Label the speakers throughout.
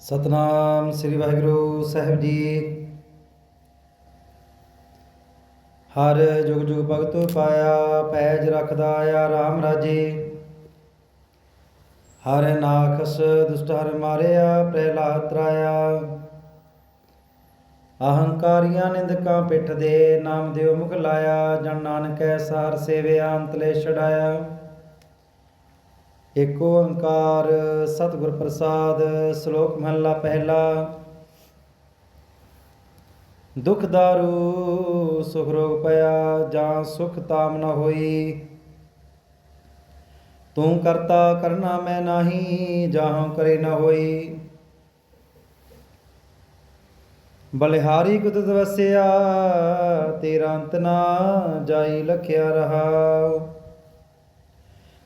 Speaker 1: ਸਤਨਾਮ ਸ੍ਰੀ ਵਾਹਿਗੁਰੂ ਸਾਹਿਬ ਜੀ। ਹਰ ਜੁਗ ਜੁਗ ਭਗਤੁ ਪਾਇਆ, ਪੈਜ ਰੱਖਦਾ ਆ RAM ਰਾਜੇ। ਹਰ ਨਾਖਸ ਦੁਸ਼ਟ ਹਰ ਮਾਰਿਆ, ਪ੍ਰਹਿਲਾਦ ਤਰਾਇਆ ਅਹੰਕਾਰੀਆਂ ਨਿੰਦਕਾਂ ਪਿੱਠ ਦੇ, ਨਾਮ ਦਿਓ ਮੁਖ ਲਾਇਆ, ਜਨ ਨਾਨਕੈ ਸਾਰ ਸੇਵਿਆ, ਅੰਤਲੇ ਛਡਾਇਆ। ਏਕ ਓੰਕਾਰ ਸਤਿਗੁਰ ਪ੍ਰਸਾਦ, ਸ਼ਲੋਕ ਮਹਲਾ ਪਹਿਲਾ। ਦੁਖ ਦਾਰੂ, ਸੁਖ ਰੋਗ ਪਿਆ, ਜਾਂ ਸੁਖ ਤਾਮ ਨ ਹੋਈ। ਤੂੰ ਕਰਤਾ ਕਰਨਾ ਮੈਂ ਨਾਹੀ, ਜਾਹੋਂ ਕਰੇ ਨ ਹੋਈ। ਬਲਿਹਾਰੀ ਕੁਦਰਤ ਵਸਿਆ, ਤੇਰਾ ਅੰਤ ਨਾ ਜਾਈ ਲਖਿਆ ਰਹਾਉ।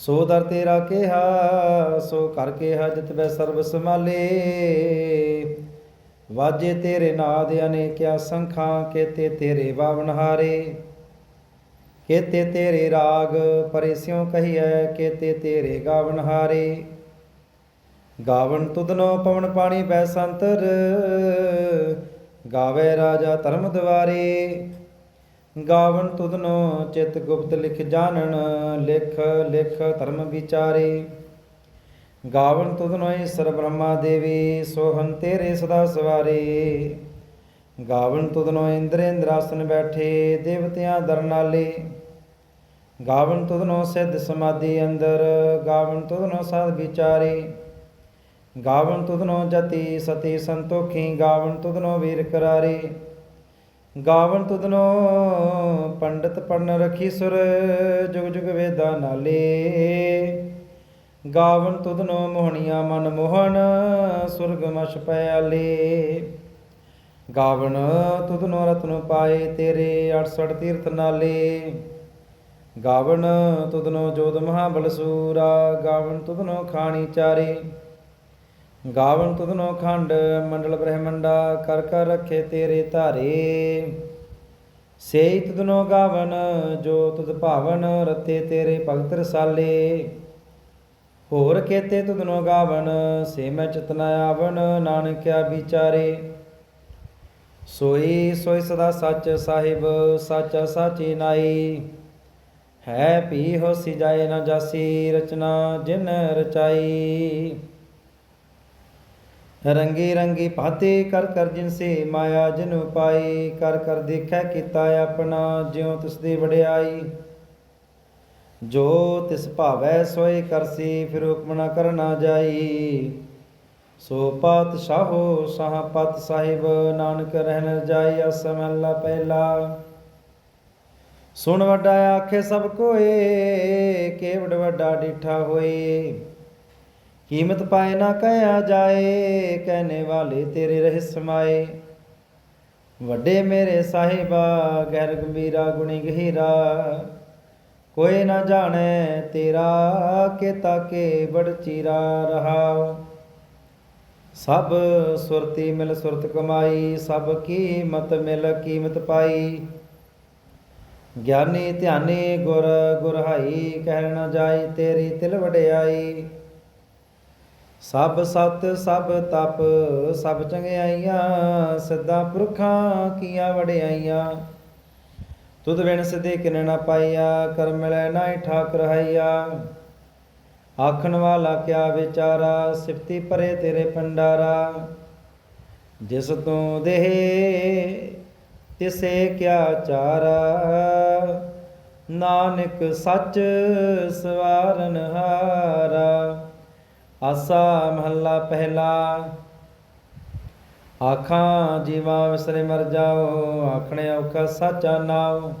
Speaker 1: ਸੋ ਦਰ ਤੇਰਾ ਕਿਹਾ, ਸੋ ਕਰ ਕਿਹਾ ਜਿਤ ਬੈ ਸਰਬ ਸਮਾਲੇ ਵਾਜੇ ਤੇਰੇ ਨਾਦ ਅਨੇਕਿਆ ਸੰਖਾਂ, ਕੇਤੇ ਤੇਰੇ ਬਾਵਨ ਹਾਰੇ। ਕੇਤੇ ਤੇਰੇ ਰਾਗ ਪਰੇ ਪਰਿਸਿਉ ਕਹੀਐ, ਕੇਤੇ ਤੇਰੇ ਗਾਵਨ ਹਾਰੇ। ਗਾਵਨ ਤੁਧਨੋ ਪਵਨ ਪਾਣੀ ਬੈ ਸੰਤਰ, ਗਾਵੇ ਰਾਜਾ ਧਰਮ ਦਵਾਰੇ। ਗਾਵਨ ਤੁਧਨੋ ਚਿਤ ਗੁਪਤ ਲਿਖ ਜਾਣਨ, ਲਿਖ ਲਿਖ ਧਰਮ ਵਿਚਾਰੇ। ਗਾਵਨ ਤੁਧਨੋ ਈਸ਼ਰ ਬ੍ਰਹਮਾ ਦੇਵੀ, ਸੋਹਨ ਤੇਰੇ ਸਦਾ ਸਵਾਰੇ। ਗਾਵਨ ਤੁਧਨੋ ਇੰਦਰ ਇੰਦਰਾਸਨ ਬੈਠੇ, ਦੇਵਤਿਆਂ ਦਰਨਾਲੇ। ਗਾਵਨ ਤੁਧਨੋ ਸਿੱਧ ਸਮਾਧੀ ਅੰਦਰ, ਗਾਵਨ ਤੁਧਨੋ ਸਾਧ ਵਿਚਾਰੇ। ਗਾਵਨ ਤੁਧਨੋ ਜਤੀ ਸਤੀ ਸੰਤੋਖੀ, ਗਾਵਨ ਤੁਧਨੋ ਵੀਰ ਕਰਾਰੇ। ਗਾਵਨ ਤੁਧਨੋ, ਪੰਡਤ ਪੜਨ ਰਖੀ ਸੁਰ, ਜੁਗ ਜੁਗ ਵੇਦਾ ਨਾਲੇ। ਗਾਵਨ ਤੁਧਨੋ ਮੋਹਣੀਆਂ ਮਨ ਮੋਹਨ ਸੁਰਗ ਮਛ ਪਿਆਲੇ ਗਾਵਨ ਤੁਧਨੋ ਰਤਨ ਪਾਏ ਤੇਰੇ 68 ਤੀਰਥ ਨਾਲੇ। ਗਾਵਨ ਤੁਧਨੋ ਜੋਧ ਮਹਾ ਬਲਸੂਰਾ ਗਾਵਨ ਤੁਧਨੋ ਖਾਣੀ ਚਾਰੇ। ਗਾਵਨ ਤੁਧਨੋ ਖੰਡ, ਮੰਡਲ ਬ੍ਰਹਮੰਡਾ ਕਰ ਕਰ ਰਖੇ ਤੇਰੇ ਧਾਰੇ। ਸੇਈ ਤੁਧਨੋ ਗਾਵਨ, ਜੋ ਤੁਧ ਭਾਵਨ ਰਤੇ ਤੇਰੇ ਭਗਤ ਰਸਾਲੇ। ਹੋਰ ਕੇਤੇ ਤੁਧਨੋ ਗਾਵਨ, ਸੇ ਮੈਂ ਚਤਨਾ ਆਵਨ ਨਾਨਕਿਆ ਵਿਚਾਰੇ। ਸੋਈ ਸੋਈ ਸਦਾ ਸੱਚ ਸਾਹਿਬ, ਸਾਚਾ ਸਾਚੀ ਨਾਈ। ਹੈ ਪੀ ਹੋਸੀ ਜਾਏ ਨਾ ਜਾਸੀ ਰਚਨਾ ਜਿਨ ਰਚਾਈ। ਰੰਗੀ ਰੰਗੀ ਭਾਤੇ ਕਰ ਕਰ ਜਿਨ ਮਾਇਆ ਜਿਨੁ ਪਾਈ ਕਰ ਕਰ ਦੇਖੈ ਕੀਤਾ ਆਪਣਾ, ਜਿਉ ਤਿਸ ਦੀ ਵਡਿਆਈ। ਜੋ ਤਿਸ ਭਾਵੈ ਸੋਈ ਕਰਸੀ ਫਿਰ ਹੁਕਮ ਨਾ ਕਰਨਾ ਜਾਈ। ਸੋ ਪਤ ਸਾਹੋ ਸਾਹ ਪਤ ਸਾਹਿਬ, ਨਾਨਕ ਰਹਿਣ ਜਾਈ ਅਸ ਮਹਲਾ ਪਹਿਲਾ। ਸੁਣ ਵੱਡਾ ਆਖੇ ਸਭ ਕੋਏ, ਕੇਵੜ ਵੱਡਾ ਡਿਠਾ ਹੋਏ। ਕੀਮਤ ਪਾਏ ਨਾ ਕਹਿਆ ਜਾਏ, ਕਹਿਨੇ ਵਾਲੇ ਤੇਰੇ ਰਹਿ ਸਮਾਏ। ਵੱਡੇ ਮੇਰੇ ਸਾਹਿਬਾ, ਗਹਿਰ ਗੰਭੀਰਾ, ਗੁਣੀ ਗਹੀਰਾ, ਕੋਈ ਨਾ ਜਾਣੇ ਤੇਰਾ ਕੇ ਤਾਕੇ ਬੜ ਚੀਰਾ ਰਹਾਉ ਸਭ ਸੁਰਤੀ ਮਿਲ ਸੁਰਤ ਕਮਾਈ, ਸਭ ਕੀਮਤ ਮਿਲ ਕੀਮਤ ਪਾਈ। ਗਿਆਨੀ ਧਿਆਨੀ ਗੁਰ ਗੁਰਹਾਈ ਕਹਿ ਨ ਜਾਈ ਤੇਰੀ ਤਿਲ ਵਡਿਆਈ। ਸਭ ਸਤ, ਸਭ ਤਪ, ਸਭ ਚੰਗਿਆਈਆਂ, ਸਿੱਧਾ ਪੁਰਖਾਂ ਕੀਆਂ ਵਡਿਆਈਆਂ। ਤੁਧ ਵਿਣ ਸਿਧੇ ਕਿਨ ਨ ਪਾਈਆ ਕਰਮ ਮਿਲੈ ਨਾਹੀ ਠਾਕ ਰਹਾਈਆ ਆਖਣ ਵਾਲਾ ਕਿਆ ਵਿਚਾਰਾ, ਸਿਫਤੀ ਪਰੇ ਤੇਰੇ ਪੰਡਾਰਾ ਜਿਸ ਤੂੰ ਦੇਹ, ਤਿਸੇ ਕਿਆ ਚਾਰਾ। ਨਾਨਕ ਸੱਚ ਸਵਾਰਨ ਹਾਰਾ। ਆਸਾ ਮਹੱਲਾ ਪਹਿਲਾ। ਆਖਾਂ, ਜੀਵਾ ਵਿਸਰੇ ਮਰ ਜਾਓ, ਆਖਣੇ ਔਖਾ ਸਾਚਾ ਨਾਉ।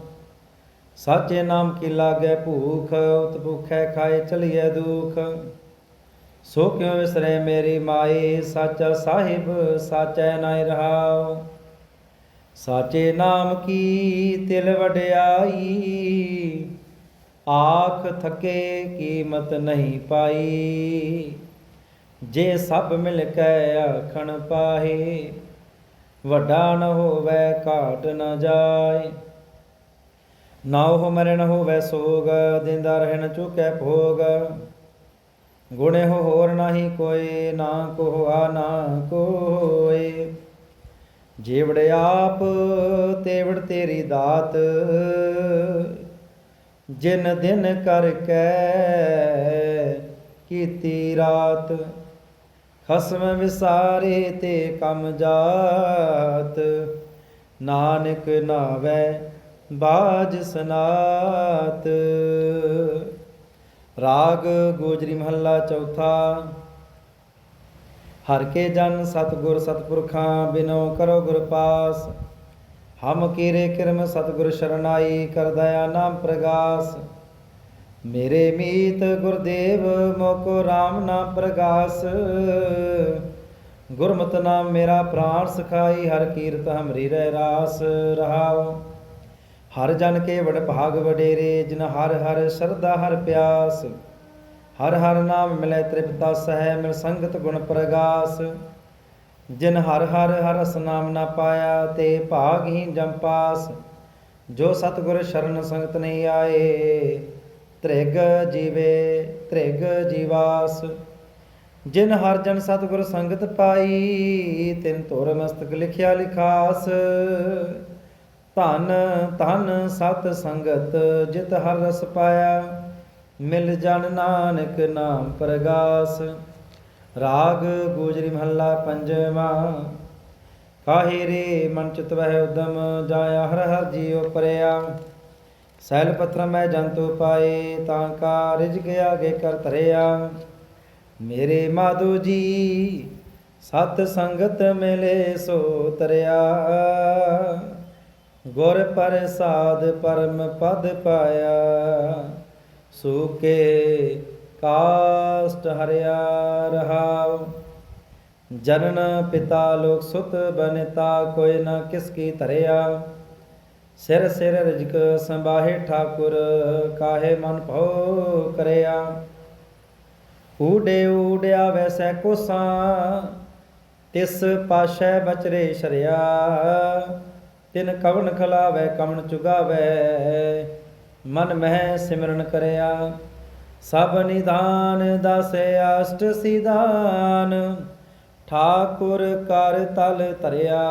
Speaker 1: ਸਾਚੇ ਨਾਮ ਕੀ ਲਾਗੇ ਭੂਖ, ਉਤ ਭੁਖੈ ਖਾਏ ਚਲੀਏ ਦੁਖ। ਸੋ ਕਿਉ ਵਿਸਰੇ ਮੇਰੀ ਮਾਈ, ਸਾਚਾ ਸਾਹਿਬ, ਸਾਚੈ ਨਾਇ ਰਹਾਉ। ਸਾਚੇ ਨਾਮ ਕੀ ਤਿਲ ਵਡਿਆਈ, ਆਖ ਥਕੇ ਕੀਮਤ ਨਹੀਂ ਪਾਈ। ਜੇ ਸਭ ਮਿਲ ਕੇ ਆਖਣ ਪਾਹੇ, ਵੱਡਾ ਨ ਹੋਵੇ ਘਾਟ ਨ ਜਾਏ। ਨਾ ਉਹ ਮਰਨ ਹੋਵੇ ਸੋਗ, ਦਿੰਦਾ ਰਹਿਣ ਚੁਕੈ ਭੋਗ। ਗੁਣੇ ਹੋ ਹੋਰ ਨਾਹੀ ਕੋਈ, ਨਾ ਕੋ ਨਾ ਕੋਏ। ਜੀਵੜ ਆਪ, ਤੇਵੜ ਤੇਰੀ ਦਾਤ। ਜਿਨ ਦਿਨ ਕਰ ਕੈ ਕੀਤੀ ਰਾਤ। ਖਸਮ ਵਿਸਾਰੇ ਤੇ ਕਮ ਜਾਤ, ਨਾਨਕ ਨਾਵੇ ਬਾਜ ਸਨਾਤ। ਰਾਗ ਗੋਜਰੀ ਮਹੱਲਾ ਚੌਥਾ, ਹਰ ਕੇ ਜਨ ਸਤਗੁਰ ਸਤਪੁਰਖਾਂ ਬਿਨੋ ਕਰੋ ਗੁਰ ਪਾਸ। ਹਮ ਕੀਰੇ ਕਿਰਮ ਸਤਗੁਰ ਸ਼ਰਨਾਈ ਕਰ ਦਇਆ ਨਾਮ ਪ੍ਰਗਾਸ। ਮੇਰੇ ਮੀਤ ਗੁਰਦੇਵ ਮੋਕੋ RAM ਨਾਮ ਪ੍ਰਗਾਸ। ਗੁਰਮਤਿ ਨਾਮ ਮੇਰਾ ਪ੍ਰਾਣ ਸਖਾਈ, ਹਰ ਕੀਰਤ ਹਮਰੀ ਰਹਿ ਰਾਸ ਰਹਾਉ। ਹਰ ਜਨ ਕੇ ਵਡ ਭਾਗ ਵਡੇਰੇ, ਜਿਨ ਹਰ ਹਰ ਸਰਦਾ ਹਰ ਪਿਆਸ। ਹਰ ਹਰ ਨਾਮ ਮਿਲੇ ਤ੍ਰਿਪਤਾ ਸਹਿ, ਮਿਲ ਸੰਗਤ ਗੁਣ ਪ੍ਰਗਾਸ। ਜਿਨ ਹਰ ਹਰ ਹਰਸ ਨਾਮ ਨਾ ਪਾਇਆ, ਤੇ ਭਾਗਹੀਨ ਜਮ ਪਾਸ। ਜੋ ਸਤਗੁਰ ਸ਼ਰਨ ਸੰਗਤ ਨਹੀਂ ਆਏ ਤ੍ਰਿਗ ਜੀਵੇ, ਤ੍ਰਿਗ ਜੀਵਾਸ। ਜਿਨ ਹਰ ਜਨ ਸਤਗੁਰ ਸੰਗਤ ਪਾਈ, ਤਿਨ ਧੁਰ ਮਸਤਕ ਲਿਖਿਆ ਲਿਖਾਸ। ਧਨ ਧਨ ਸਤ ਸੰਗਤ ਜਿਤ ਹਰ ਰਸ ਪਾਇਆ, ਮਿਲ ਜਨ ਨਾਨਕ ਨਾਮ ਪ੍ਰਗਾਸ। ਰਾਗ ਗੋਜਰੀ ਮਹੱਲਾ ਪੰਜਵਾਂ। ਕਾਹੇ ਰੇ ਮਨ ਚਿਤ ਵਹਿ ਉਦਮ, ਜਾਇਆ ਹਰ ਹਰ ਜੀਉ ਪਰਿਆ। ਸੈਲ ਪੱਥਰ ਮੈਂ ਜੰਤੂ ਪਾਏ ਤਾਂ ਕਾ ਰਿਜ ਗਿਆ ਗੇ ਕਰ ਧਰਿਆ। ਮੇਰੇ ਮਾਧੂ ਜੀ, ਸਤ ਸੰਗਤ ਮਿਲੇ ਸੋ ਤਰਿਆ। ਗੁਰ ਪ੍ਰਸਾਦ ਪਰਮ ਪਦ ਪਾਇਆ, ਸੂਕੇ ਕਾਸ਼ਟ ਹਰਿਆ ਰਹਾਉ ਜਨਨ ਪਿਤਾ ਲੋਕ ਸੁਤ ਬਨਤਾ, ਕੋਈ ਨਾ ਕਿਸ ਕੀ ਧਰਿਆ। ਸਿਰ ਸਿਰ ਰਜਕ ਸੰਭਾਹੇ ਠਾਕੁਰ, ਕਾਹੇ ਮਨ ਭਉ ਕਰਿਆ? ਊਡੇ ਊੜਿਆ ਵੈਸੈ ਕੋਸਾਂ, ਤਿਸ ਪਾਸ਼ੈ ਬਚਰੇ ਸ਼ਰਿਆ। ਤਿਨ ਕਵਣ ਖਲਾਵੇ, ਕਵਣ ਚੁਗਾਵੇ, ਮਨ ਮਹਿ ਸਿਮਰਨ ਕਰਿਆ। ਸਭ ਨਿਦਾਨ ਦਸੇ ਅਸ਼ਟ ਸਿਦਾਨ ਠਾਕੁਰ ਕਰ ਤਲ ਧਰਿਆ।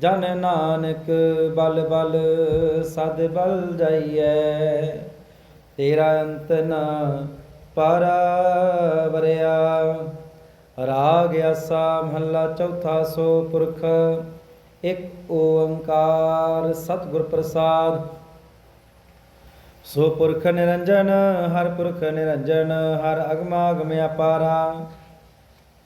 Speaker 1: ਜਨ ਨਾਨਕ ਬਲ ਬਲ ਸਦ ਬਲ ਜਾਈਐ, ਤੇਰਾ ਅੰਤ ਨਾ ਪਰਵਰਿਆ। ਰਾਗ ਆਸਾ ਮਹੱਲਾ ਚੌਥਾ ਸੋ ਪੁਰਖ, ਇੱਕ ਓੰਕਾਰ ਸਤਿਗੁਰ ਪ੍ਰਸਾਦ। ਸੋ ਪੁਰਖ ਨਿਰੰਜਨ, ਹਰ ਪੁਰਖ ਨਿਰੰਜਨ, ਹਰ ਅਗਮਾ ਅਗਮ ਅਪਾਰਾ।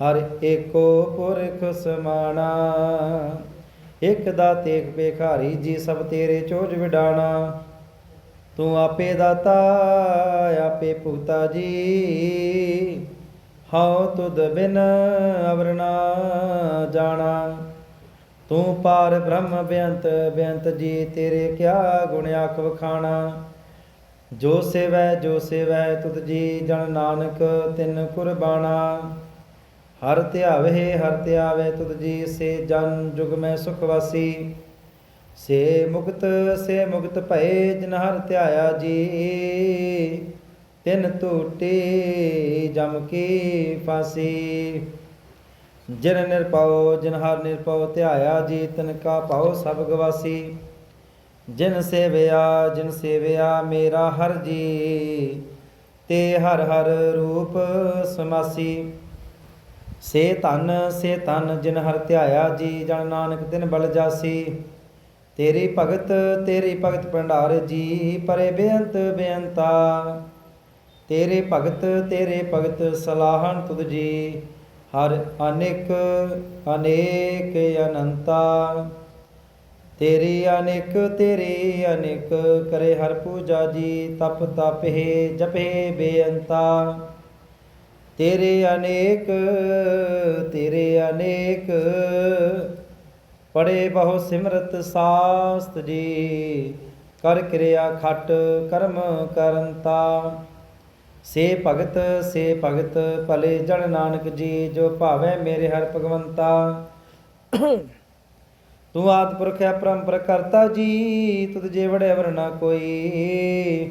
Speaker 1: ਹਰ ਏਕੋ ਪੁਰਖ ਸਮਾਣਾ। ਇਕ ਦਾ ਤੇਕ ਬੇਖਾਰੀ ਜੀ ਸਭ ਤੇਰੇ ਚੋਜ ਵਿਡਾਣਾ। ਤੂੰ ਆਪੇ ਦਾਤਾ, ਆਪੇ ਭੁਗਤਾ ਜੀ। ਹਉ ਤੁਧ ਬਿਨ ਅਵਰਣਾ ਜਾਣਾ। ਤੂੰ ਪਾਰ ਬ੍ਰਹਮ ਬੇਅੰਤ ਬੇਅੰਤ ਜੀ, ਤੇਰੇ ਕਿਆ ਗੁਣ ਆਖ ਵਖਾਣਾ। ਜੋ ਸੇਵੈ ਜੋ ਸੇਵੈ ਤੁਧ ਜੀ, ਜਨ ਨਾਨਕ ਤਿਨ ਕੁਰਬਾਨਾ। ਹਰ ਧਿਆਵੇ ਹਰ ਧਿਆਵੇ ਤੁਧ ਜੀ, ਸੇ ਜਨ ਜੁਗ ਮੈਂ ਸੁਖ ਵਾਸੀ। ਸੇ ਮੁਕਤ ਸੇ ਮੁਕਤ ਭਏ ਜਿਨ ਹਰ ਧਿਆਇਆ ਜੀ। ਤਿਨ ਟੂਟੀ ਜਮ ਕੀ ਫਾਸੀ। ਜਿਨ ਨਿਰਪਉ ਜਿਨ ਹਰ ਨਿਰਪਉ ਧਿਆਇਆ ਜੀ, ਤਿਨ ਕਾ ਪਾਉ ਸਭ ਗਵਾਸੀ। ਜਿਨ ਸੇਵਿਆ ਜਿਨ ਸੇਵਿਆ ਮੇਰਾ ਹਰ ਜੀ, ਤੇ ਹਰ ਹਰ ਰੂਪ ਸਮਾਸੀ। ਸੇ ਧਨ ਸੇ ਧਨ ਜਿਨ ਹਰ ਧਿਆਇਆ, ਜੀ ਜਨ ਨਾਨਕ ਦਿਨ ਬਲ ਜਾਸੀ। ਤੇਰੀ ਭਗਤ ਤੇਰੀ ਭਗਤ ਭੰਡਾਰ, ਜੀ ਪਰੇ ਬੇਅੰਤ ਬੇਅੰਤਾ। ਤੇਰੇ ਭਗਤ ਤੇਰੇ ਭਗਤ ਸਲਾਹਣ ਤੁਧ ਜੀ, ਹਰ ਅਨੇਕ ਅਨੇਕ ਅਨੰਤਾ। ਤੇਰੀ ਅਨੇਕ ਤੇਰੀ ਅਨੇਕ, ਕਰੇ ਹਰ ਪੂਜਾ ਜੀ, ਤਪ ਤਪੇ ਜਪੇ ਬੇਅੰਤਾ। ਤੇਰੇ ਅਨੇਕ ਤੇਰੇ ਅਨੇਕ। ਪੜੇ ਬਹੁ ਸਿਮਰਤ ਸਾਸਤ ਜੀ, ਕਰ ਕਿਰਿਆ ਖਟ ਕਰਮ ਕਰਨਤਾ ਸੇ ਭਗਤ ਸੇ ਭਗਤ, ਭਲੇ ਜਨ ਨਾਨਕ ਜੀ, ਜੋ ਭਾਵੇ ਮੇਰੇ ਹਰ ਭਗਵੰਤਾ। ਤੂੰ ਆਦ ਪੁਰਖ ਹੈ, ਪਰੰਪਰ ਕਰਤਾ ਜੀ, ਤੁਧ ਜੇ ਵੜੇ ਵਰਨਾ ਕੋਈ।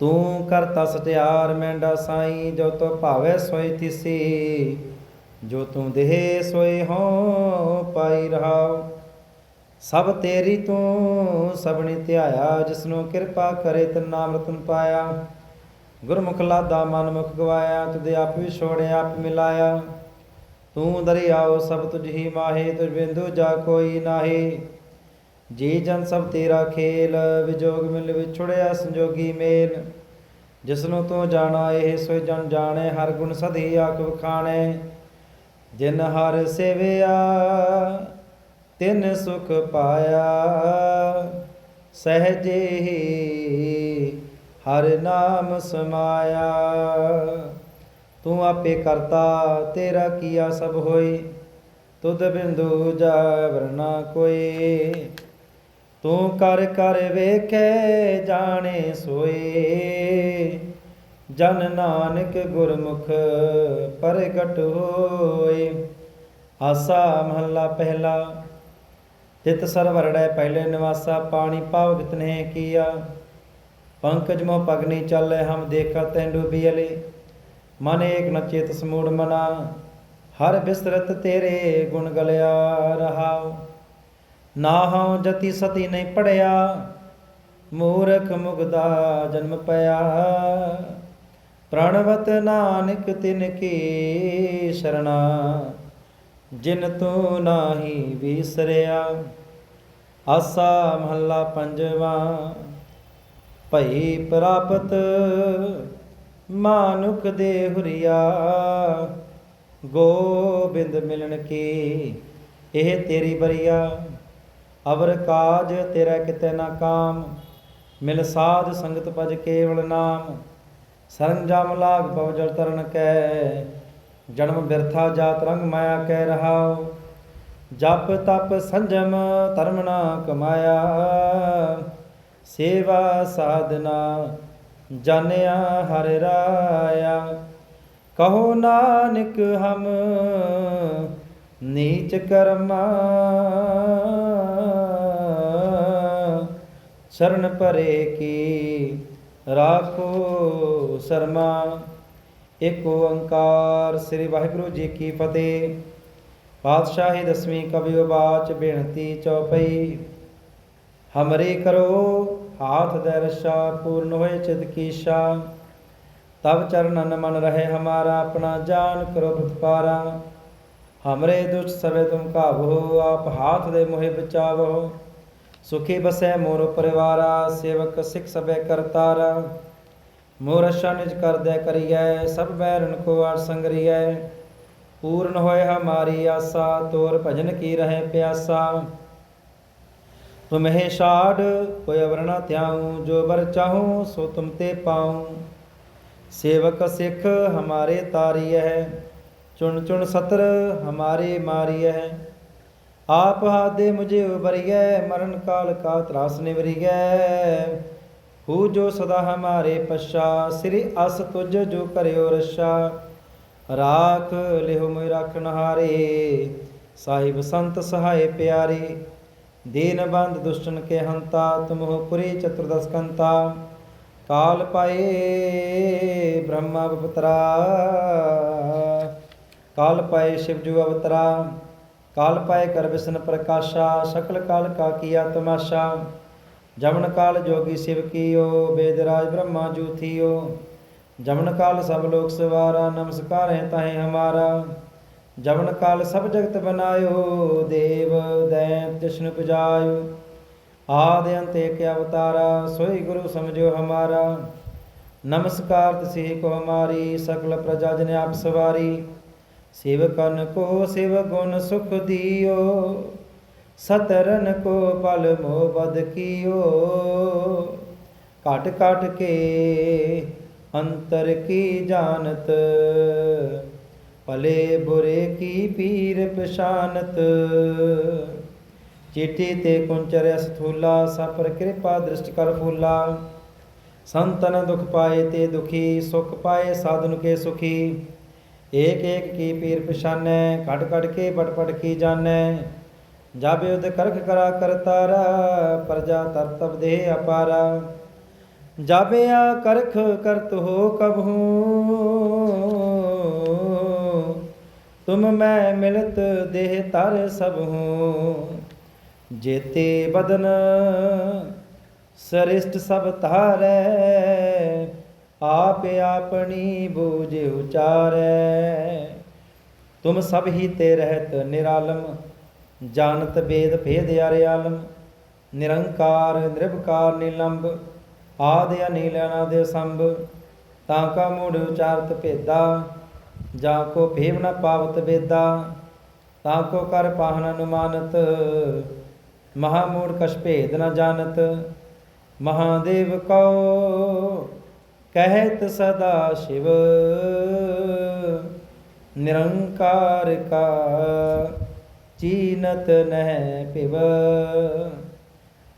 Speaker 1: ਤੂੰ ਕਰਤਾ ਸਟਿਆਰ ਮੈਂਡਾ ਸਾਈ ਜੋ ਤੋ ਭਾਵੇ ਸੋਈ ਤਿਸੀ। ਜੋ ਤੂੰ ਦੇਹ ਸੋਈ ਹੋ, ਪਾਈ ਰਹਾਉ। ਸਭ ਤੇਰੀ ਤੂੰ, ਸਭਨੀ ਧਿਆਇਆ, ਜਿਸਨੂੰ ਕਿਰਪਾ ਕਰੇ ਤਨ ਨਾਮ ਰਤਨ ਪਾਇਆ। ਗੁਰਮੁਖ ਲਾਦਾ ਮਨ ਮੁਖ ਗਵਾਇਆ ਤੁਦੇ ਆਪ ਵੀ ਛੋੜਿਆ, ਆਪ ਮਿਲਾਇਆ। ਤੂੰ ਦਰਿਆਓ, ਸਭ ਤੁਝ ਹੀ ਮਾਹੇ, ਤੁਝ ਬਿੰਦੂ ਜਾ ਕੋਈ ਨਾਹੀ। ਜੀ ਜਨ ਸਭ ਤੇਰਾ ਖੇਲ, ਵਿਜੋਗ ਮਿਲ ਵਿਛੜਿਆ ਸੰਜੋਗੀ ਮੇਲ। ਜਿਸਨੂੰ ਤੂੰ ਜਾਣਾ, ਇਹ ਸੋਈ ਜਨ ਜਾਣੇ, ਹਰ ਗੁਣ ਸਦੀ ਆਖ ਵਖਾਣੇ। ਜਿਨ ਹਰ ਸੇਵਿਆ, ਤਿਨ ਸੁਖ ਪਾਇਆ। ਸਹਜੇ ਹੀ ਹਰ ਨਾਮ ਸਮਾਇਆ। ਤੂੰ ਆਪੇ ਕਰਤਾ, ਤੇਰਾ ਕੀਆ ਸਭ ਹੋਈ। ਤੁਧ ਬਿੰਦੂ ਜਾ ਵਰਨਾ ਕੋਈ। ਤੂੰ ਕਰ ਕਰ ਵੇਖੇ ਜਾਣੇ ਸੋਏ। ਜਨ ਨਾਨਕ ਗੁਰਮੁਖ ਪ੍ਰਗਟ ਹੋਏ। ਆਸਾ ਮਹੱਲਾ ਪਹਿਲਾ। ਤਿਤ ਸਰਵਰੜੈ ਪਹਿਲੇ ਨਿਵਾਸਾ, ਪਾਣੀ ਪਾਵ ਕਿਤਨੇ ਕੀਆ। ਪੰਕਜ ਮੋ ਪਗਨੀ ਚੱਲੇ, ਹਮ ਦੇਖਾ ਤੈਂ ਡੂਬੀਲੇ ਮਨ ਏਕ ਨ ਚੇਤ ਸਮੂੜ ਮਨਾ। ਹਰ ਬਿਸਰਤ ਤੇਰੇ ਗੁਣ ਗਲਿਆ ਰਹਾਉ। ਨਾ ਹਉ ਜਤੀ ਸਤੀ ਨਹੀਂ ਪੜਿਆ, ਮੂਰਖ ਮੁਗਦਾ ਜਨਮ ਪਿਆ। ਪ੍ਰਣਵਤ ਨਾਨਕ ਤਿਨ ਕੀ ਸ਼ਰਣਾ, ਜਿਨ ਤੂੰ ਨਾਹੀ ਵਿਸਰਿਆ। ਆਸਾ ਮਹੱਲਾ ਪੰਜਵਾ, ਭਈ ਪ੍ਰਾਪਤ ਮਾਨੁਖ ਦੇ ਹੁਰੀਆ, ਗੋਬਿੰਦ ਮਿਲਣ ਕੀ, ਇਹ ਤੇਰੀ ਬਰੀਆ। ਅਵਰ ਕਾਜ ਤੇਰਾ ਕਿਤੇ ਨਾ ਕਾਮ, ਮਿਲ ਸਾਧ ਸੰਗਤ ਭਜ ਕੇਵਲ ਨਾਮ। ਸਰੰਜਾਮ ਲਾਗ ਪਵ ਜਲ ਤਰਨ ਕੈ, ਜਨਮ ਬਿਰਥਾ ਜਾਤ ਰੰਗ ਮਾਇਆ ਕਹਿ ਰਹਾਉ। ਜਪ ਤਪ ਸੰਜਮ ਧਰਮ ਨਾ ਕਮਾਇਆ, ਸੇਵਾ ਸਾਧਨਾ ਜਾਣਿਆ ਹਰ ਰਾਇਆ। ਕਹੋ ਨਾਨਕ ਹਮ, ਨੀਚ ਕਰਮਾ ਸ਼ਰਨ ਪਰੇ ਕੀ? ਰਾਖੋ ਸਰਮਾ ਏਕ ਓੰਕਾਰ ਸ੍ਰੀ ਵਾਹਿਗੁਰੂ ਜੀ ਕੀ ਫਤਿਹ। ਪਾਤਸ਼ਾਹੀ ਦਸਵੀਂ ਕਬਿਓ ਬਾਚ ਬੇਨਤੀ ਚਉਪਈ ਹਮਰੇ ਕਰੋ, ਹਾਥ ਦੇ ਰਸ਼ਾ ਪੂਰਨ ਹੋਏ ਚਿਤ ਕੀ ਸ਼ਾ। ਤਬ ਚਰਨਨ ਮਨ ਰਹੇ ਹਮਾਰਾ, ਆਪਣਾ ਜਾਨ ਕਰੋ ਪ੍ਰਤਪਾਰਾ। ਹਮਰੇ ਦੁਸ਼ਟ ਸਵੇ ਤੁਮ ਕਾਬੋ ਆਪ ਹਾਥ ਦੇ ਮੋਹਿ ਬਚਾਵੋ। ਸੁਖੀ ਬਸੈ ਮੋਰ ਪਰਿਵਾਰਾ, ਸੇਵਕ ਸਿਖ ਸਭੈ ਕਰਤਾਰਾ। ਮੋਰ ਰਸ਼ਾ ਨਿਜ ਕਰਦੈ ਕਰੀਐ, ਸਭ ਬੈਰਨ ਕੋ ਆਰ ਸੰਗਰੀਐ। ਪੂਰਨ ਹੋਏ ਹਮਾਰੀ ਆਸਾ, ਤੋਰ ਭਜਨ ਕੀ ਰਹੇ ਪਿਆਸਾ। ਤੁਮਹਿ ਛਾੜ ਕੋਈ ਅਵਰ ਧਿਆਉ, ਜੋ ਵਰ ਚਾਹੂੰ, ਸੋ ਤੁਮ ਤੇ ਪਾਉ। ਸੇਵਕ ਸਿੱਖ ਹਮਾਰੇ ਤਾਰੀਐ, ਚੁਣ ਚੁਣ ਸਤਰ ਹਮਾਰੇ ਹੈ ਆਪ ਹਾਦੇ ਮੁਝੇ ਉਬਰੀਐ ਮਰਨ ਕਾਲ ਕਾ ਤਰਾਸ ਨਿਵਰੀਐ ਹੂ ਜੋ ਸਦਾ ਹਮਾਰੇ ਪਛਾ, ਸ੍ਰੀ ਅਸ ਤੁਜ ਜੋ ਕਰਿਓ ਰਛਾ। ਰਾਖ ਲਿਹੁ ਮੈ ਰਖਨ ਹਾਰੇ ਸਾਹਿਬ ਸੰਤ ਸਹਾਇ ਪਿਆਰੇ। ਦੀਨ ਬੰਦ ਦੁਸ਼ਟਨ ਕੇ ਹੰਤਾ ਤੁਮਹੁ ਪੁਰੀ ਚਤੁਰਦਸ ਕੰਤਾ। ਕਾਲ ਪਾਏ ਬ੍ਰਹਮਾ ਅਵਤਰਾ। ਕਾਲ ਪਾਏ ਸ਼ਿਵ ਜੂ ਅਵਤਰਾ। ਕਾਲ ਪਾਏ ਕਰ ਵਿਸ਼ਨ ਪ੍ਰਕਾਸ਼ਾ, ਸਕਲ ਕਾਲ ਕਾ ਕੀਆ ਤਮਾਸ਼ਾ ਜਮਨ ਕਾਲ ਜੋਗੀ ਸਿਵ ਕੀਓ ਬੇਦਰਾਜ ਬ੍ਰਹਮਾ ਜੂਥੀਓ। ਜਮਨ ਕਾਲ ਸਭ ਲੋਕ ਸਵਾਰਾ, ਨਮਸਕਾਰ ਹੈ ਤਾਹੇ ਹਮਾਰਾ। ਜਮਨ ਕਾਲ ਸਭ ਜਗਤ ਬਨਾਇਓ, ਦੇਵ ਦੈ ਜਿਸ਼ਨੁ ਪਜਾਇਓ। ਆਦ ਅੰਤ ਏਕ ਅਵਤਾਰਾ, ਸੋਈ ਗੁਰੂ ਸਮਝੋ ਹਮਾਰਾ। ਨਮਸਕਾਰ ਤਸੀ ਕੋ ਹਮਾਰੀ, ਸਕਲ ਪ੍ਰਜਾ ਜਨ ਆਪ ਸਵਾਰੀ। ਸਿਵ ਕਨ ਕੋ ਸਿਵ ਗੁਣ ਸੁਖ ਦਿਓ, ਸਤਰਨ ਕੋ ਪਲ ਮੋ ਬਦ ਕੀਓ। ਘਟ ਘਟ ਕੇ ਅੰਤਰ ਕੀ ਜਾਣਤ, ਭਲੇ ਬੁਰੇ ਕੀ ਪੀਰ ਪਛਾਨਤ। ਚੇਤੇ ਤੇ ਕੁੰਚਰ ਅਸਥੂਲਾ ਸਫਰ ਕਿਰਪਾ ਦ੍ਰਿਸ਼ਟ ਕਰ ਫੂਲਾ। ਸੰਤਨ ਦੁਖ ਪਾਏ ਤੇ ਦੁਖੀ, ਸੁਖ ਪਾਏ ਸਾਧਨ ਕੇ ਸੁਖੀ। ਏਕ ਏਕ ਕੀ ਪੀਰ ਪਛਾਨੈ ਘਟ ਘਟ ਕੇ ਪਟ ਪਟ ਕੀ ਜਾਣੈ। ਜਾਬੇ ਉਦ ਕਰਖ ਕਰਾ ਕਰਤਾਰਾ ਪ੍ਰਜਾ ਤਰਤਬ ਦੇ ਅਪਾਰਾ। ਜਾਬੇ ਆ ਕਰਖ ਕਰਤ ਹੋ ਕਬਹੂ ਤੁਮ ਮੈਂ ਮਿਲਤ ਦੇਹ ਤਰ ਸਭ ਹੂੰ। ਜੇਤੇ ਬਦਨ ਸਰਿਸ਼ਟ ਸਭ ਤਾਰੈ ਆਪ ਆਪਣੀ ਬੂਝ ਉਚਾਰੈ। ਤੁਮ ਸਭ ਹੀ ਤੇ ਰਹਿਤ ਨਿਰਾਲਮ, ਜਾਣਤ ਬੇਦ ਭੇਦ ਅਰੇ ਆਲਮ, ਨਿਰੰਕਾਰ ਨਿਰਭਕਾਰ ਨਿਲੰਬ, ਆਦਿ ਅਨੀਲ ਅਨਾਦਿ ਸੰਭ, ਤਾਂ ਕਾ ਮੂੜ ਉਚਾਰਤ ਭੇਦਾ, ਜਾ ਕੋ ਭੇਵ ਨ ਪਾਵਤ ਵੇਦਾ, ਤਾਂ ਕੋ ਕਰ ਪਾਹਨ ਅਨੁਮਾਨਤ, ਮਹਾ ਮੂੜ ਕਛ ਭੇਦ ਨ ਜਾਣਤ, ਮਹਾਦੇਵ ਕਉ ਕਹਿਤ ਸਦਾ ਸ਼ਿਵ। ਨਿਰੰਕਾਰ ਕਾ ਚੀਨਤ ਨਹਿ ਪਿਵ।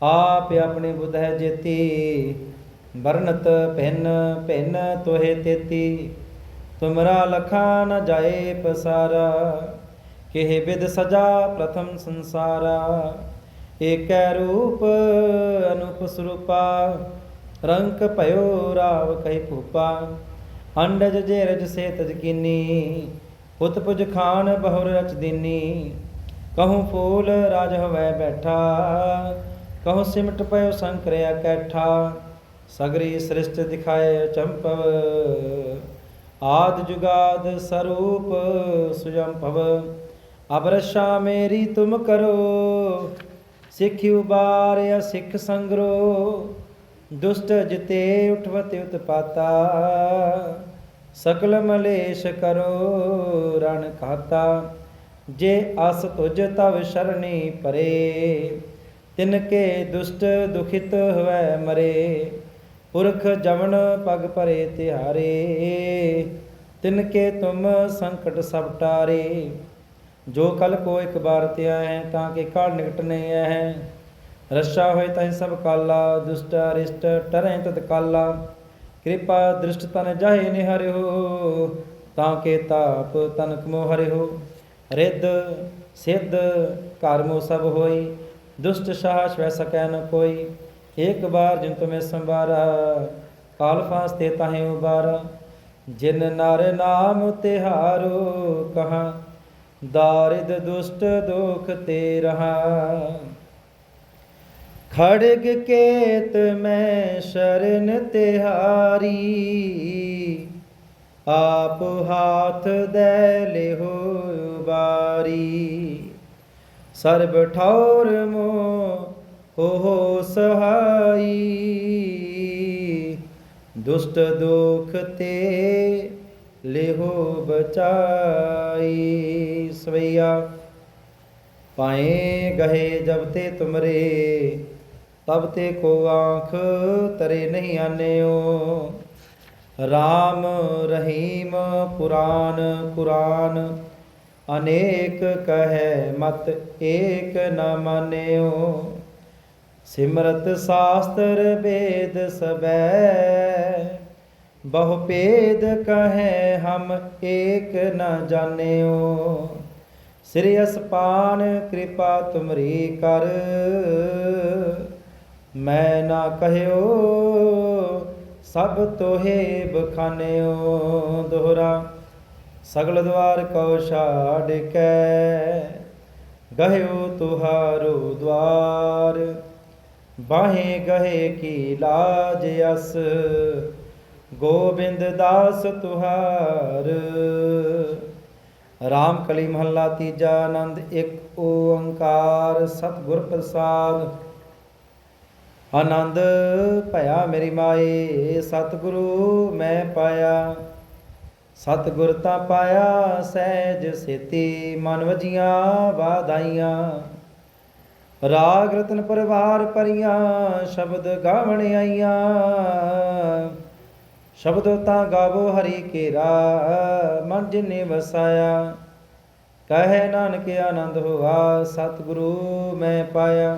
Speaker 1: ਆਪ ਆਪਣੀ ਬੁਧ ਹੈ ਜੇਤੀ, ਵਰਨਤ ਭਿੰਨ ਭਿੰਨ ਤੋਹੇ ਤੇਤੀ। ਤੁਮਰਾ ਲਖਾ ਨ ਜਾਏ ਪਸਾਰਾ, ਕਿਹ ਵਿਦ ਸਜਾ ਪ੍ਰਥਮ ਸੰਸਾਰਾ। ਏਕੈ ਰੂਪ ਅਨੂਪ ਸਰੂਪਾ ਰੰਕ ਭਇਓ ਰਾਵ ਕਹਿ ਭੂਪਾ, ਅੰਡਜ ਜੇ ਰਜ ਸੇ ਤਜ ਕੀਨੀ ਉਤ ਪੁਜ ਖਾਨ ਬਹੁਰ ਰਚ ਦੀਨੀ। ਕਹੂੰ ਫੂਲ ਰਾਜ ਹਵੈ ਬੈਠਾ, ਕਹੂੰ ਸਿਮਟ ਪਇਓ ਸੰਕਰਿਆ ਕੈਠਾ, ਸਗਰੀ ਸ੍ਰਿਸ਼ਟ ਦਿਖਾਏ ਚੰਪਵ। ਆਦ ਜੁਗਾਦ ਸਰੂਪ ਸੁਜੰਭਵ ਅਬਰਸ਼ਾ ਮੇਰੀ ਤੁਮ ਕਰੋ ਸਿੱਖ ਉਬਾਰਿਆ ਸਿੱਖ ਸੰਗਰੋ। ਦੁਸ਼ਟ ਜਿਤੇ ਉਠਵਤ ਉਤਪਾਤਾ, ਸਕਲ ਮਲੇਸ਼ ਕਰੋ ਰਣ ਖਾਤਾ। ਜੇ ਅਸ ਤੁਜ ਤਵ ਸ਼ਰਣੀ ਪਰੇ, ਤਿਨ ਕੇ ਦੁਸ਼ਟ ਦੁਖਿਤ ਹੋਇ ਮਰੇ। ਪੁਰਖ ਜਮਨ ਪਗ ਪਰੇ ਤਿਹਾਰੇ, ਤਿਨ ਕੇ ਤੁਮ ਸੰਕਟ ਸਭ ਟਾਰੇ। ਜੋ ਕਲ ਕੋ ਇੱਕ ਬਾਰ ਤੇ ਹੈ ਤਾਂ ਕਿ ਕਾਲ ਨਿਕਟ ਨਹੀਂ ਹੈ ਰਸ਼ਾ ਹੋਏ ਤੈ ਸਭ ਕਾਲਾ, ਦੁਸ਼ਟ ਅਰਿਸ਼ਟ ਟਰੈ ਤਤ ਕਾਲਾ। ਕਿਰਪਾ ਦ੍ਰਿਸ਼ਟ ਤਨ ਜਾਹੇ ਨਿਹਰਿਓ, ਤਾਂ ਕੇ ਤਾਪ ਤਨ ਮੋ ਹਰਿਓ। ਰਿੱਧ, ਸਿੱਧ ਕਰਮੋ ਸਭ ਹੋਈ, ਦੁਸ਼ਟ ਸਾਹ ਸਵੈ ਸਕੈ ਨ ਕੋਈ। ਇੱਕ ਬਾਰ ਜਿਨ ਤੁਮੇ ਸੰਵਾਰਾ ਕਾਲ ਫਾਸਤੇ ਤਾਹੇ ਉਬਾਰਾ। ਜਿਨ ਨਰ ਨਾਮ ਤਿਹਾਰੋ ਕਹਾ, ਦਾਰਿਦ ਦੁਸ਼ਟ ਦੁਖ ਤੇ ਰਹਾ। ਖੜਗ ਕੇਤ ਮੈਂ ਸ਼ਰਨ ਤਿਹਾਰੀ। ਆਪ ਹਾਥ ਦੇ ਲਿਹੋ ਬਾਰੀ ਸਰਬ ਠੌਰ ਮੋ ਹੋ ਹੋ ਸਹਾਈ। ਦੁਸ਼ਟ ਦੁਖ ਤੇ ਲਿਹੋ ਬਚਾਈ। ਸਵਈਆ ਪਾਏ ਗਏ ਜਬ ਤੇ ਤੁਮਰੇ ਤਬ ਤੇ ਕੋ ਆਖ ਤਰੇ ਨਹੀਂ ਆਨਿਓ। ਰਾਮ ਰਹੀਮ ਪੁਰਾਨ ਕੁਰਾਨ, ਅਨੇਕ ਕਹੈ ਮਤ ਏਕ ਨ ਮਾਨਿਓ। ਸਿਮਰਤ ਸਾਸਤਰ ਵੇਦ ਸਬੈ, ਬਹੁ ਭੇਦ ਕਹੈ ਹਮ ਏਕ ਨ ਜਾਣਿਓ। ਸ੍ਰੀ ਅਸਪਾਨ ਕਿਰਪਾ ਤੁਮਰੀ ਕਰ ਮੈਂ ਨਾ ਕਹਿਓ, ਸਭ ਤੋਹੇ ਬਖਾਨਿਓ ਦੋਹਰਾ। ਸਗਲ ਦਵਾਰ ਕਉ ਛਾੜ ਕੇ, ਗਹਿਓ ਤੁਹਾਰੋ ਦਵਾਰ। ਬਾਹੇ ਗਹੇ ਕੀ ਲਾਜ ਅਸ, ਗੋਬਿੰਦ ਦਾਸ ਤੁਹਾਰ। ਰਾਮ ਕਲੀ ਮਹੱਲਾ ਤੀਜਾ ਆਨੰਦ, ਇੱਕ ਓੰਕਾਰ ਸਤਿਗੁਰ ਪ੍ਰਸਾਦ। ਆਨੰਦ ਭਇਆ ਮੇਰੀ ਮਾਏ, ਸਤਿਗੁਰੂ ਮੈਂ ਪਾਇਆ। ਸਤਿਗੁਰ ਤਾਂ ਪਾਇਆ, ਸਹਿਜ ਸੇਤੀ ਮਨ ਵਜੀਆਂ ਵਾਧਾਈਆਂ। ਰਾਗ ਰਤਨ ਪਰਿਵਾਰ ਪਰੀਆਂ ਸ਼ਬਦ ਗਾਵਣ ਆਈਆਂ। ਸ਼ਬਦੋ ਤਾਂ ਗਾਵੋ ਹਰੀ ਕੇਰਾ ਮਨ ਜਿਨੇ ਵਸਾਇਆ। ਕਹੇ ਨਾਨਕ ਆਨੰਦ ਹੋਆ, ਸਤਿਗੁਰੂ ਮੈਂ ਪਾਇਆ।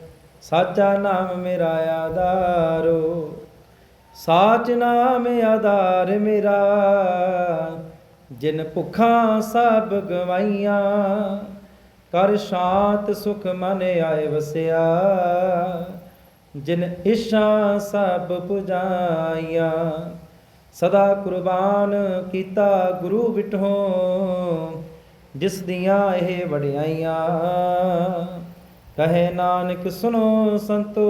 Speaker 1: ਸਾਚਾ ਨਾਮ ਮੇਰਾ ਆਧਾਰੋ ਸਾਚ ਨਾਮ ਆਧਾਰ ਮੇਰਾ। ਜਿਨ ਭੁੱਖਾਂ ਸਭ ਗਵਾਈਆਂ, ਕਰ ਸ਼ਾਂਤ ਸੁਖ ਮਨ ਆਏ ਵਸਿਆ। ਜਿਨ ਇਸ਼ਾ ਸਭ ਪੁਜਾਈਆਂ, ਸਦਾ ਕੁਰਬਾਨ ਕੀਤਾ ਗੁਰੂ ਵਿਟਹੋ, ਜਿਸ ਦੀਆਂ ਇਹ ਵਡਿਆਈਆਂ। ਕਹੇ ਨਾਨਕ ਸੁਨੋ ਸੰਤੋ,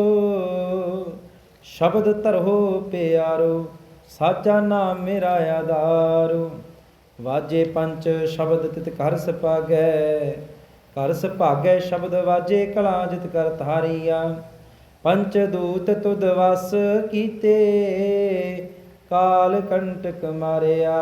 Speaker 1: ਸ਼ਬਦ ਧਰੋ ਪਿਆਰੋ, ਸਾਚਾ ਨਾਮ ਮੇਰਾ ਆਧਾਰੋ। ਵਾਜੇ ਪੰਚ ਸ਼ਬਦ ਤਿਤ ਘਰ ਸਪਾਗੈ ਘਰ ਸਪਾਗੈ ਸ਼ਬਦ ਵਾਜੇ ਕਲਾ ਜਿਤ ਕਰ ਧਾਰੀਆ। ਪੰਚ ਦੂਤ ਤੁਧ ਵਸ ਕੀਤੇ, ਕਾਲ ਕੰਟਕ ਮਾਰਿਆ।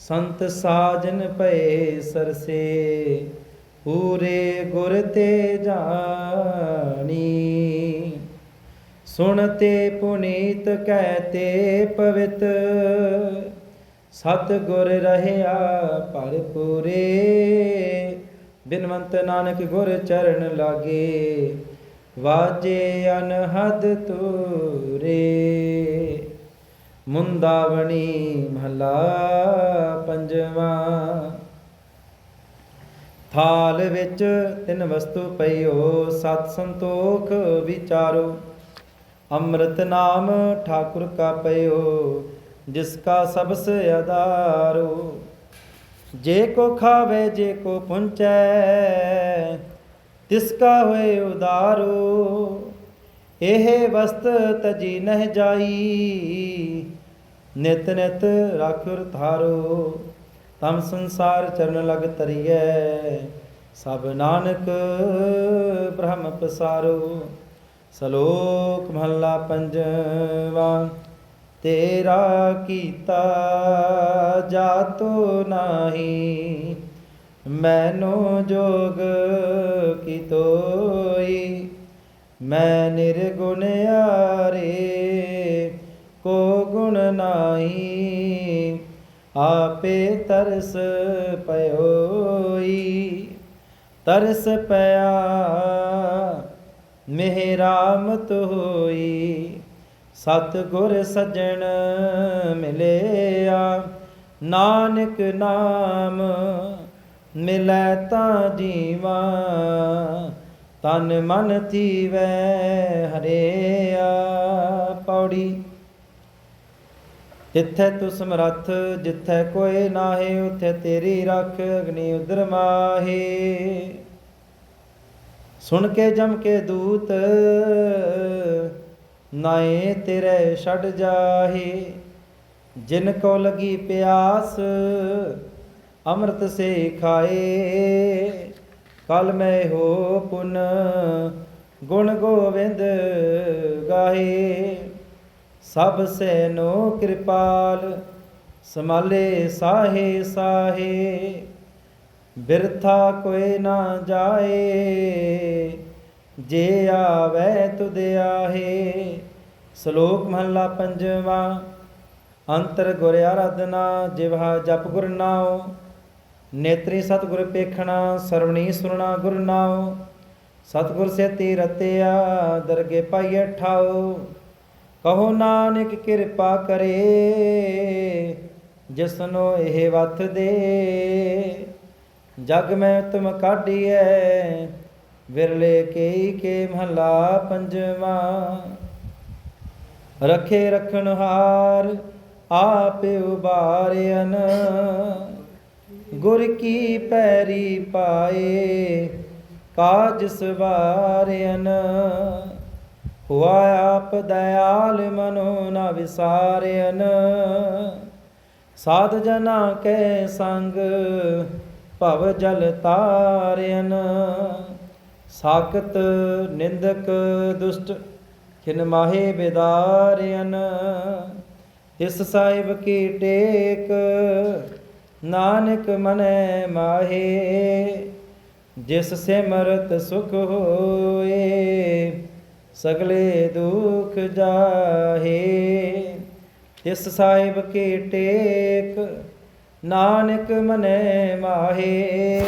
Speaker 1: ਸੰਤ ਸਾਜਨ ਪਏ ਸਰਸੇ, ਪੂਰੇ ਗੁਰ ਤੇ ਜਾਣੀ। ਸੁਣਤੇ ਪੁਨੀਤ ਕਹਤੇ ਪਵਿੱਤ ਸਤ ਗੁਰ ਰਹਿਆ ਭਰਪੂਰੇ ਬਿਨਵੰਤ ਨਾਨਕ ਗੁਰ ਚਰਨ ਲਾਗੇ, ਵਾਜੇ ਅਨਹਦ ਤੂਰੇ ਮੁੰਦਾਵਣੀ ਮਹਲਾ ਪੰਜਵਾਂ। ਥਾਲ ਵਿੱਚ ਤਿੰਨ ਵਸਤੂ ਪਈਓ, ਸਤ ਸੰਤੋਖ ਵਿਚਾਰੋ। ਅੰਮ੍ਰਿਤ ਨਾਮ ਠਾਕੁਰ ਕਾ ਪਈਓ, ਜਿਸ ਕਾ ਸਬਸ ਆਧਾਰੋ ਜੇ ਕੋ ਖਾਵੇ, ਜੇ ਕੋ ਪੁੰਚੈ, ਤਿਸ ਕਾ ਹੋਏ ਉਦਾਰੋ। ਇਹ ਵਸਤ ਤਜੀ ਨਹਿ ਜਾਈ ਨਿਤ ਨਿਤ ਰਾਖੁਰ ਧਾਰੋ ਤਮ ਸੰਸਾਰ ਚਰਨ ਲਗ ਤਰੀਐ ਸਭ ਨਾਨਕ ਬ੍ਰਹਮ ਪਸਾਰੋ। ਸਲੋਕ ਮਹੱਲਾ ਪੰਜਵਾ, ਤੇਰਾ ਕੀਤਾ ਜਾਤੋ ਨਾਹੀ, ਮੈਨੋ ਜੋਗ ਕੀ ਤੋਈ, ਮੈਂ ਨਿਰਗੁਣ ਆਰੇ। ਕੋ ਗੁਣ ਨਾਹੀ, ਆਪੇ ਤਰਸ ਪਇਓਈ। ਤਰਸ ਪਿਆ ਮਿਹਰਾਮਤ ਹੋਈ। ਸਤ ਗੁਰ ਸਜਣ ਮਿਲਿਆ, ਨਾਨਕ ਨਾਮ ਮਿਲੈ ਤਾਂ ਜੀਵਾ। ਤਨ ਮਨ ਥੀਵੈ ਹਰਿਆ, ਪੌੜੀ ਜਿੱਥੈ ਤੂ ਸਮਰੱਥ, ਜਿੱਥੈ ਕੋਏ ਨਾਹੀ, ਉਥੇ ਤੇਰੀ ਰੱਖ ਅਗਨੀ ਉਦਰ ਮਾਹੀ। ਸੁਣ ਕੇ ਜਮ ਕੇ ਦੂਤ ਨਾਏ ਤੇਰੇ ਛੱਡ ਜਾਹੀ। ਜਿਨ ਕੋ ਲਗੀ ਪਿਆਸ, ਅੰਮ੍ਰਿਤ ਸੇ ਖਾਏ। ਕਲ ਮੈਂ ਹੋ ਪੁਨ ਗੁਣ ਗੋਵਿੰਦ ਗਾਹੇ। ਸਭ ਸੈਨੋ ਕਿਰਪਾਲ, ਸਮਾਲੇ ਸਾਹੇ ਸਾਹੇ, ਬਿਰਥਾ ਕੋਇ ਨਾ ਜਾਏ, ਜੇ ਆਵੇ ਤੁਧ ਆਹੇ। ਸ਼ਲੋਕ ਮਹਲਾ ਪੰਜਵਾ, ਅੰਤਰ ਗੁਰ ਆਰਾਧਨਾ, ਜਿਵਹਾ ਜਪ ਗੁਰ ਨਾਉ, ਨੇਤਰੀ ਸਤਿਗੁਰ ਪੇਖਣਾ, ਸਰਵਣੀ ਸੁਰਣਾ ਗੁਰ ਨਾਉ, ਸਤਿਗੁਰ ਸੇਤੀ ਰਤਿਆ ਦਰਗੇ ਪਾਈਏ ਠਾਉ ਕਹੋ ਨਾਨਕ ਕਿਰਪਾ ਕਰੇ, ਜਿਸਨੋ ਇਹ ਵਤ ਦੇ। ਜਗ ਮੈਂ ਤੁਮ ਕਾਢੀਐ, ਵਿਰਲੇ ਕੇਈ ਕੇ ਮਹਲਾ ਪੰਜਵਾ। ਰਖੇ ਰਖਣ ਹਾਰ, ਆਪ ਉਬਾਰਿਆਨ ਗੁਰ ਕੀ ਪੈਰੀ ਪਾਏ, ਕਾਜ ਸਵਾਰਿਆਨ ਹੁਆ ਆਪ ਦਇਆਲ ਮਨੋ ਨ ਵਿਸਾਰਿਆਨ ਸਾਧ ਜਨਾ ਕੈ ਸੰਗ ਭਵ ਜਲ ਤਾਰਿਆਨ ਸਾਖਤ ਨਿੰਦਕ ਦੁਸ਼ਟ, ਖਿਨ ਮਾਹੇ ਬਿਦਾਰਿਆਨ ਇਸ ਸਾਹਿਬ ਕੀ ਟੇਕ, ਨਾਨਕ ਮਨੈ ਮਾਹੇ। ਜਿਸ ਸਿਮਰਤ ਸੁਖ ਹੋਏ ਸਗਲੇ ਦੁਖ ਜਾਹੇ ਇਸ ਸਾਹਿਬ ਕੇ ਟੇਕ, ਨਾਨਕ ਮਨੇ ਮਾਹੇ,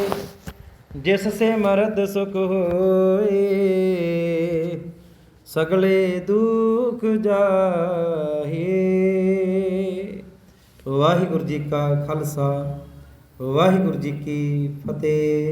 Speaker 1: ਜਿਸ ਸੇ ਮਰਦ ਸੁਖ ਹੋਏ, ਸਗਲੇ ਦੁਖ ਜਾਹੇ। ਵਾਹਿਗੁਰੂ ਜੀ ਕਾ ਖਾਲਸਾ, ਵਾਹਿਗੁਰੂ ਜੀ ਕੀ ਫਤਿਹ।